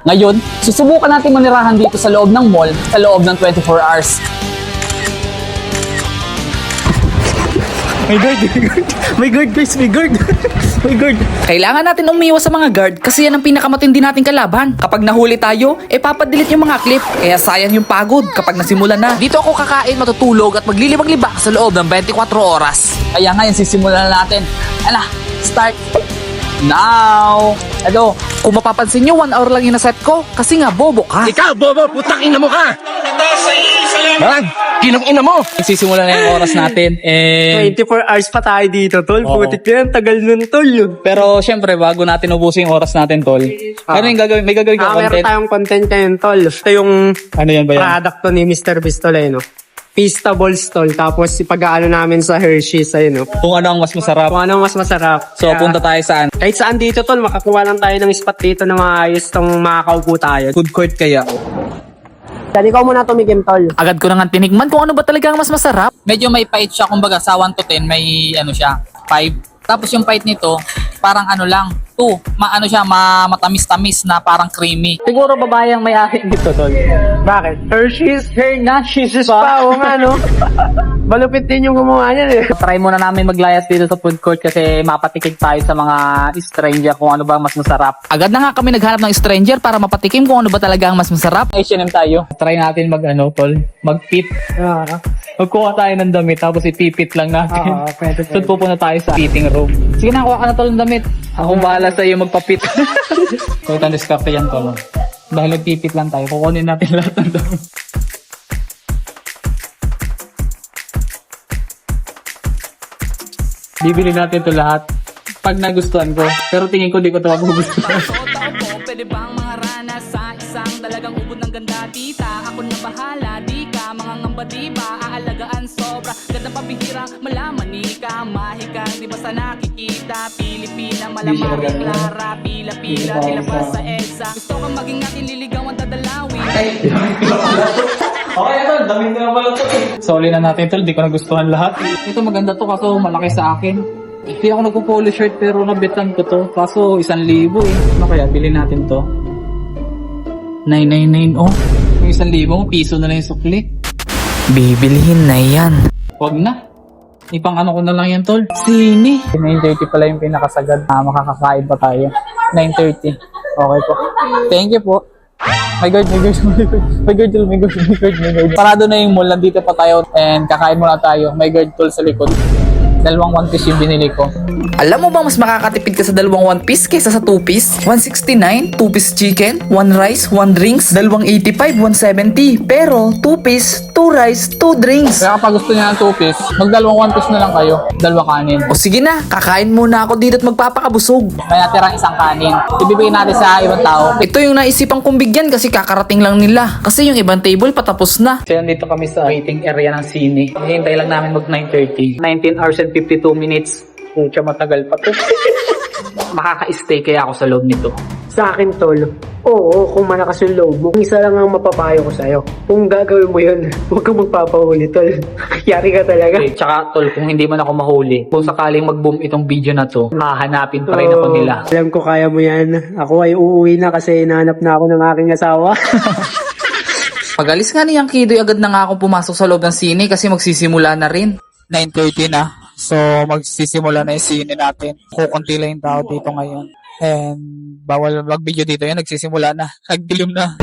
Ngayon, susubukan natin manirahan dito sa loob ng mall sa loob ng 24 hours. May guard, may guard. May guard, guys, may guard. May guard. Kailangan natin umiwas sa mga guard kasi yan ang pinakamatindi nating kalaban. Kapag nahuli tayo, eh papadelete yung mga clip. Kaya sayang yung pagod kapag nasimula na. Dito ako kakain, matutulog at maglilibang-libak sa loob ng 24 oras. Kaya ngayon, sisimulan na natin. Ala, start now! Ado, Kung mapapansin nyo, 1 hour lang yung naset ko kasi nga bobo ka. Ikaw, bobo, putang ina mo ka! Man, kinong ina mo! Sisimula na yung oras natin. And, 24 hours pa tayo dito, tol. Oo. Putik yan, tagal nun, tol. Pero syempre, bago natin ubusin yung oras natin, tol. Ano yung gagawin? May gagawin ka Ah, meron content? tayong content ngayon, tol. Ito yung Ano yan ba yan? product to ni Mr. Pistoleno. Feastables, tol. Tapos ipag-aano namin sa Hershey's, ayun, no. Kung ano ang mas masarap. Kung ano mas masarap. So, Kaya, punta tayo saan? Kahit saan dito, tol, makakuha lang tayo ng spot dito na maayos tong makakaupo tayo. Food court kaya. Dali ko muna tumigim, tol. Agad ko na nga tinigman kung ano ba talaga ang mas masarap. Medyo may pait siya, kumbaga sa 1 to 10, may ano siya, 5. Tapos yung pait nito, parang ano lang, 2. Maano siya, ma matamis-tamis na parang creamy. Siguro babae ang may akin dito, tol. Bakit? Hershey's? Hershey's pa. Oo nga, no? Malupit din yung gumawa niyan, eh. Try muna namin maglayas dito sa food court kasi mapatikig tayo sa mga stranger kung ano ba mas masarap. Agad na nga kami naghanap ng stranger para mapatikim kung ano ba talaga ang mas masarap. H&M tayo. Try natin mag ano, tol, mag-pit. Ah, Magkuha tayo ng damit, tapos ipipit lang natin. Oo, pwede, So, pupunta tayo sa fitting room. Sige na, kuha ka na tol ng damit. Ako bahala sa iyo magpapit. ito ang diskarte yan, tol. Dahil nagpipit lang tayo, kukunin natin lahat ng damit. Bibili natin to lahat. Pag nagustuhan ko. Pero tingin ko di ko ito magugustuhan. Pwede bang mga rana sa isang talagang ubod ng ganda tita Ako na bahala, ka mga ngamba di ba Aalagaan sobra, ganda pabihira Malaman ni ka, mahikang di ba sa nakikita Pilipina, malamang Clara Pila-pila, tila pa sa EDSA Gusto kang maging aking liligawan dadalawin Okay, tol. Damit na naman ito. Soli na natin, tol. Di ko nagustuhan lahat. Ito maganda to kaso malaki sa akin. Hindi ako nagpo-polo shirt pero nabitan ko to. Kaso isang libo eh. Ano kaya? Bilhin natin to. 999 oh. Yung isang libo, piso na lang yung sukli. Bibilihin na yan. Huwag na. Ipang ano ko na lang yan, tol. Sini. 9.30 pala yung pinakasagad. Ah, makakakain pa tayo. 9.30. Okay po. Thank you po. My God, my God, my God, my God, tol, my God, my God, my God. Parado na yung mall, nandito pa tayo and kakain muna tayo. My God, tol, sa likod. Dalawang one piece yung binili ko. Alam mo ba mas makakatipid ka sa dalawang one piece kaysa sa two piece? 169, two piece chicken, one rice, one drinks, dalawang 85, 170. Pero two piece, two rice, two drinks. Kaya kapag gusto niya ng two piece, magdalawang one piece na lang kayo. Dalawa kanin. O sige na, kakain muna ako dito at magpapakabusog. May natirang isang kanin. Ibibigay natin sa ibang tao. Ito yung naisipan kong bigyan kasi kakarating lang nila. Kasi yung ibang table patapos na. So, nandito kami sa waiting area ng sine. Hinihintay lang namin mag 9.30. 19 hours and 52 minutes. Pucha, matagal pa to. Makaka-stay kaya ako sa loob nito. Sa akin, tol, oo, kung malakas yung loob mo, isa lang ang mapapayo ko sa'yo. Kung gagawin mo yun, huwag kang magpapahuli, tol. Yari ka talaga. Okay, tsaka tol, kung hindi man ako mahuli, kung sakaling mag-boom itong video na to, mahanapin pa rin ako Oo, nila. Alam ko kaya mo yan. Ako ay uuwi na kasi nahanap na ako ng aking asawa. Pagalis nga niyang kidoy, agad na nga akong pumasok sa loob ng sine kasi magsisimula na rin. 9.30 na. So, magsisimula na yung sine natin. Kukunti lang yung tao dito ngayon. And, bawal mag-video dito yan. Nagsisimula na. Nagdilim na.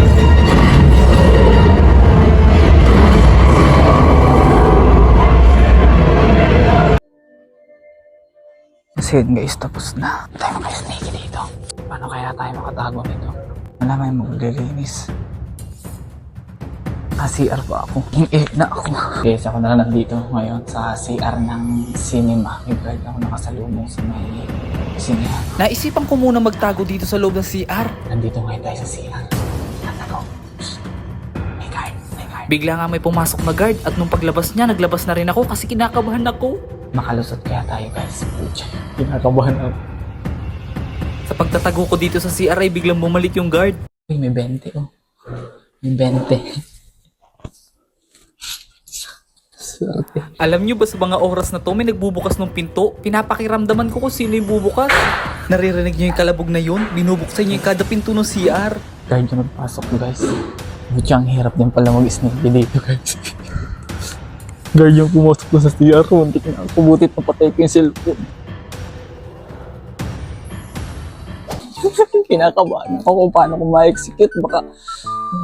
Kasi guys, tapos na. Tayo mga sneaky dito. Paano kaya tayo makatago nito? Wala may maglilinis. Ah, CR pa ako. Eh, na ako. Guys, ako na nandito ngayon sa CR ng cinema. May guard ako nakasalubong sa may cinema. Naisipan ko muna magtago dito sa loob ng CR. Nandito ngayon tayo sa CR. Nandito. May guard, may guard. Bigla nga may pumasok na guard at nung paglabas niya, naglabas na rin ako kasi kinakabahan ako. Makalusot kaya tayo guys. Pucha, kinakabahan ako. Sa pagtatago ko dito sa CR ay biglang bumalik yung guard. Uy, may 20 oh. May 20. Swerte. Alam nyo ba sa mga oras na to may nagbubukas ng pinto? Pinapakiramdaman ko kung sino yung bubukas. Naririnig nyo yung kalabog na yun? Binubuksan nyo yung kada pinto ng CR. Guard yung nagpasok guys. Buti ang hirap din pala mag-sneaky dito guys. Guard yung pumasok na sa CR. Muntik na ako. Butit na patay ko yung cellphone. Kinakabahan ako kung paano ko ma-execute. Baka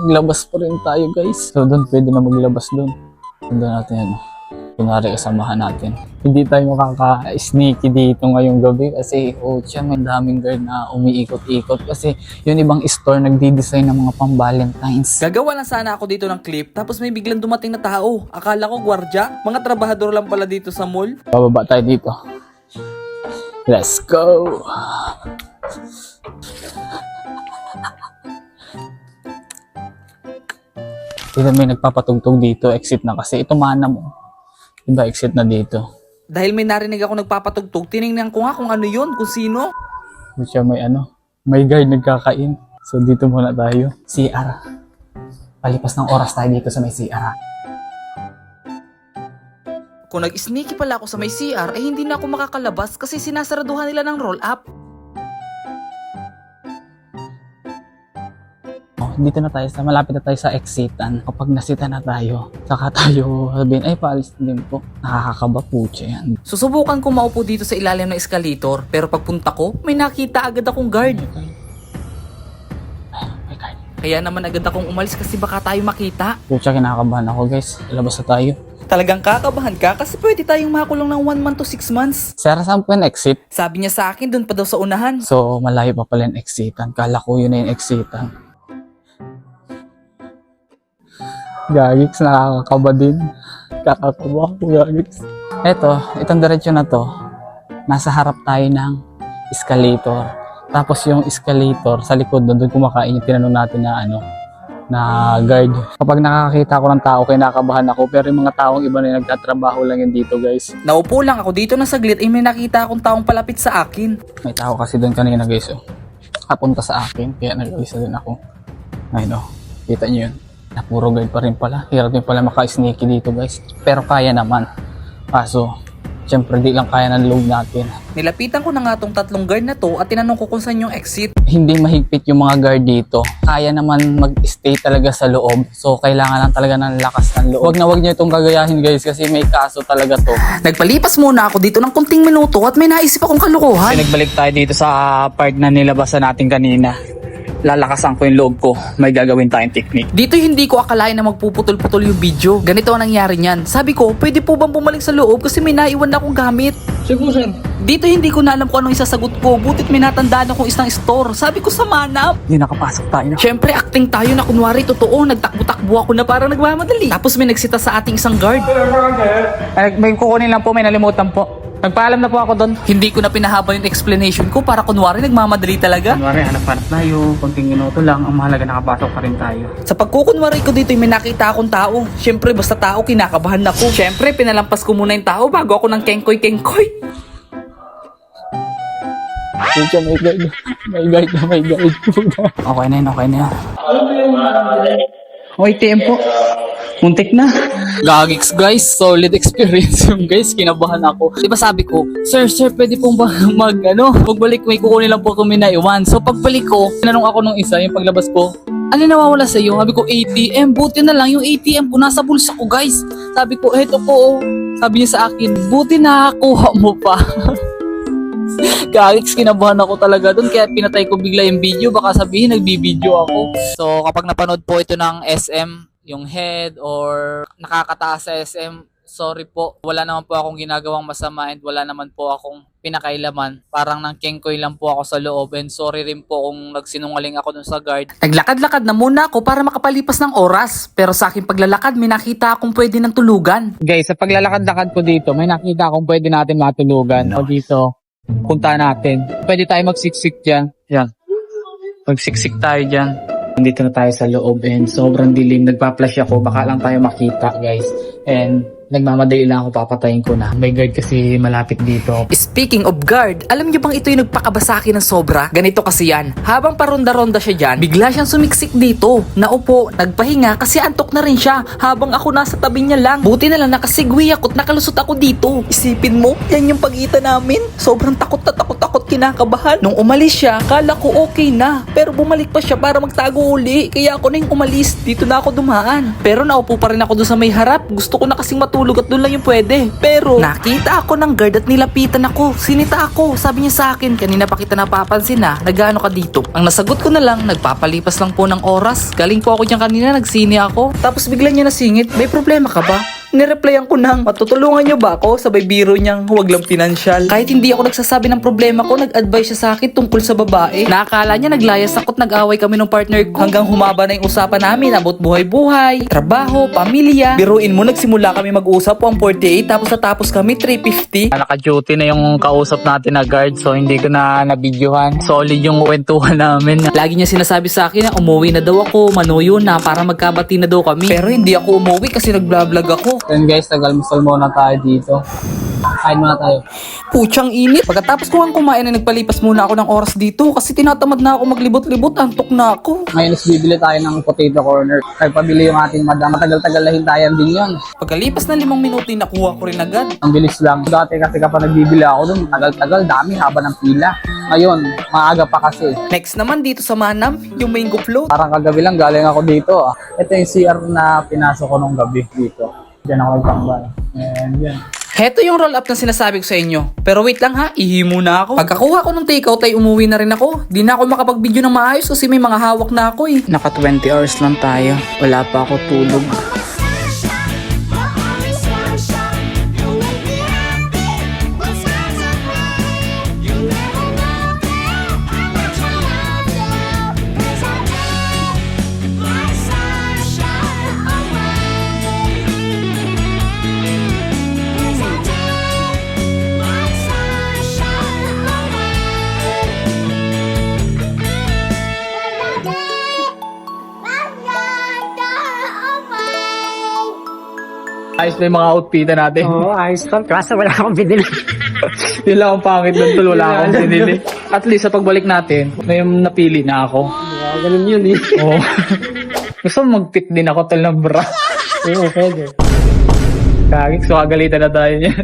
maglabas pa rin tayo guys. So doon pwede na maglabas doon. Doon natin ano. Kunwari kasamahan natin. Hindi tayo makaka-sneaky dito ngayong gabi kasi oh tiyan, may daming guard na umiikot-ikot kasi yung ibang store nagdi-design ng mga pang-valentines. Gagawa lang sana ako dito ng clip tapos may biglang dumating na tao. Akala ko gwardya. Mga trabahador lang pala dito sa mall. Bababa tayo dito. Let's go! Dito may nagpapatugtog dito, exit na kasi. Ito mana mo. Diba, exit na dito. Dahil may narinig ako nagpapatugtog, tiningnan ko nga kung ano yun, kung sino. Siya may ano, may guard nagkakain. So dito muna tayo. CR. Palipas ng oras tayo dito sa may CR. Kung nag-sneaky pala ako sa may CR, eh hindi na ako makakalabas kasi sinasaraduhan nila ng roll dito na tayo sa malapit na tayo sa exitan. Kapag nasita na tayo, saka tayo sabihin, ay paalis din po. Nakakakaba po yan. Susubukan ko maupo dito sa ilalim ng escalator pero pagpunta ko, may nakita agad akong guard. May guard. Kaya naman agad akong umalis kasi baka tayo makita. Pucha, kinakabahan ako guys. Labas na tayo. Talagang kakabahan ka kasi pwede tayong makulong ng 1 month to 6 months. Sir, saan po yung exit? Sabi niya sa akin, doon pa daw sa unahan. So, malayo pa pala yung exitan. Kala ko yun na yung exitan. Gagiks, nakakakaba din. Kakakaba ako, Gagiks. Eto, itong diretsyo na to, nasa harap tayo ng escalator. Tapos yung escalator, sa likod doon, doon kumakain yung tinanong natin na ano, na guard. Kapag nakakita ako ng tao, kinakabahan ako. Pero yung mga taong iba na yung nagtatrabaho lang yun dito, guys. Naupo lang ako dito na saglit ay may nakita akong taong palapit sa akin. May tao kasi doon kanina guys oh. Kapunta sa akin kaya nag-isa din ako. Ayun oh. Kita niyo yun. Na puro guide pa rin pala. Hirap din pala maka-sneaky dito guys. Pero kaya naman. Kaso, syempre di lang kaya ng load natin. Nilapitan ko na nga tong tatlong guard na to at tinanong ko kung saan yung exit. Hindi mahigpit yung mga guard dito. Kaya naman mag-stay talaga sa loob. So, kailangan lang talaga ng lakas ng loob. Huwag na huwag niyo itong gagayahin guys kasi may kaso talaga to. Nagpalipas muna ako dito ng kunting minuto at may naisip akong kalukuhan. Kasi nagbalik tayo dito sa part na nilabasan natin kanina. Lalakasan ko yung loob ko. May gagawin tayong technique. Dito hindi ko akalain na magpuputol-putol yung video. Ganito ang nangyari niyan. Sabi ko, pwede po bang bumalik sa loob kasi may naiwan na akong gamit. Sige sir. Dito hindi ko na alam kung anong isasagot ko. Butit may natandaan akong isang store. Sabi ko sa manap. Hindi nakapasok tayo na. Siyempre, acting tayo na kunwari totoo. Nagtakbo-takbo ako na parang nagmamadali. Tapos may nagsita sa ating isang guard. Ay, may kukunin lang po, may nalimutan po. Nagpaalam na po ako doon. Hindi ko na pinahaba yung explanation ko para kunwari nagmamadali talaga. Kunwari, hanap-hanap tayo. Konting minuto lang. Ang mahalaga, nakapasok pa rin tayo. Sa pagkukunwari ko dito, may nakita akong tao. Siyempre, basta tao, kinakabahan ako. Siyempre, pinalampas ko muna yung tao bago ako ng kengkoy-kengkoy. Pucha, may guide. May guide na, may guide. okay na yun, okay na yan. Okay, tempo. Muntik na. Gagiks guys, solid experience yung guys, kinabahan ako. Di ba sabi ko, Sir, sir, pwede pong ba mag, ano, pagbalik may kukunin lang po kami na iwan. So pagbalik ko, tinanong ako nung isa, yung paglabas ko, ano nawawala sa iyo? Sabi ko, ATM. Buti na lang yung ATM ko nasa bulsa ko, guys. Sabi ko, eto po. oh." Sabi niya sa akin, buti nakakuha mo pa. Gagiks, kinabahan ako talaga doon. Kaya pinatay ko bigla yung video. Baka sabihin, nagbibideo ako. So, kapag napanood po ito ng SM, yung head or nakakataas sa SM, sorry po. Wala naman po akong ginagawang masama and wala naman po akong pinakailaman. Parang nang kengkoy lang po ako sa loob and sorry rin po kung nagsinungaling ako dun sa guard. Naglakad-lakad na muna ako para makapalipas ng oras. Pero sa aking paglalakad, may nakita akong pwede ng tulugan. Guys, sa paglalakad-lakad ko dito, may nakita akong pwede natin matulugan. O dito, punta natin. Pwede tayo magsiksik dyan. Yan. Magsiksik tayo dyan. Nandito na tayo sa loob and sobrang dilim. Nagpa-flash ako. Baka lang tayo makita, guys. And Nagmamadali lang ako papatayin ko na. May guard kasi malapit dito. Speaking of guard, alam niyo bang ito yung nagpakaba sa akin ng sobra? Ganito kasi yan. Habang paronda-ronda siya dyan, bigla siyang sumiksik dito. Naupo, nagpahinga kasi antok na rin siya habang ako nasa tabi niya lang. Buti na lang nakasigwi ako at nakalusot ako dito. Isipin mo, yan yung pagitan namin. Sobrang takot na takot takot kinakabahan. Nung umalis siya, kala ko okay na. Pero bumalik pa siya para magtago uli. Kaya ako na yung umalis. Dito na ako dumaan. Pero naupo pa rin ako doon sa may harap. Gusto ko na kasing matulog at doon lang yung pwede. Pero nakita ako ng guard at nilapitan ako. Sinita ako. Sabi niya sa akin, kanina pa kita napapansin na, nagano ka dito. Ang nasagot ko na lang, nagpapalipas lang po ng oras. Galing po ako dyan kanina, nagsini ako. Tapos bigla niya nasingit, may problema ka ba? Nireplyan ko nang, matutulungan niyo ba ako? Sabay biro niyang huwag lang pinansyal. Kahit hindi ako nagsasabi ng problema ko, nag-advise siya sa akin tungkol sa babae. Nakakala niya naglayas ako't nag-away kami ng partner ko. Hanggang humaba na yung usapan namin about buhay-buhay, trabaho, pamilya. Biruin mo, nagsimula kami mag-usap 148 tapos natapos kami 350. Naka-duty na yung kausap natin na guard so hindi ko na nabidyohan. Solid yung kwentuhan namin. Lagi niya sinasabi sa akin na umuwi na daw ako, manuyo na para magkabati na daw kami. Pero hindi ako umuwi kasi nag-vlog ako. Then guys, tagalmusal muna tayo dito. Kain muna tayo. Putsang init. Pagkatapos ko ang kumain na nagpalipas muna ako ng oras dito kasi tinatamad na ako maglibot-libot, antok na ako. Ngayon is bibili tayo ng potato corner. Nagpabili yung ating madam. Matagal-tagal na hintayan din yun. Pagkalipas ng limang minuto, nakuha ko rin agad. Ang bilis lang. Dati kasi kapag nagbibili ako dun, tagal-tagal, dami, haba ng pila. Ngayon, maaga pa kasi. Next naman dito sa Manam, yung mango float. Parang kagabi lang galing ako dito. ah. Ito yung CR na pinasok ko nung gabi dito. Diyan ako nagtambay. And yan. Heto yung roll up na sinasabi ko sa inyo. Pero wait lang ha, ihimo na ako. Pagkakuha ko ng takeout ay umuwi na rin ako. Di na ako makapag-video ng maayos kasi may mga hawak na ako eh. Naka 20 hours lang tayo. Wala pa ako tulog. Ayos na yung mga outfitan natin. Oo, ayos lang. Kaso wala akong binili. Yun lang ang pangit doon tol. Wala akong sinili. At least sa pagbalik natin, may napili na ako. Ah, ganun yun eh. Oo. Gusto mo mag-pick din ako tol ng bra. Oo, pwede. Kagik, so kagalitan na tayo niyan.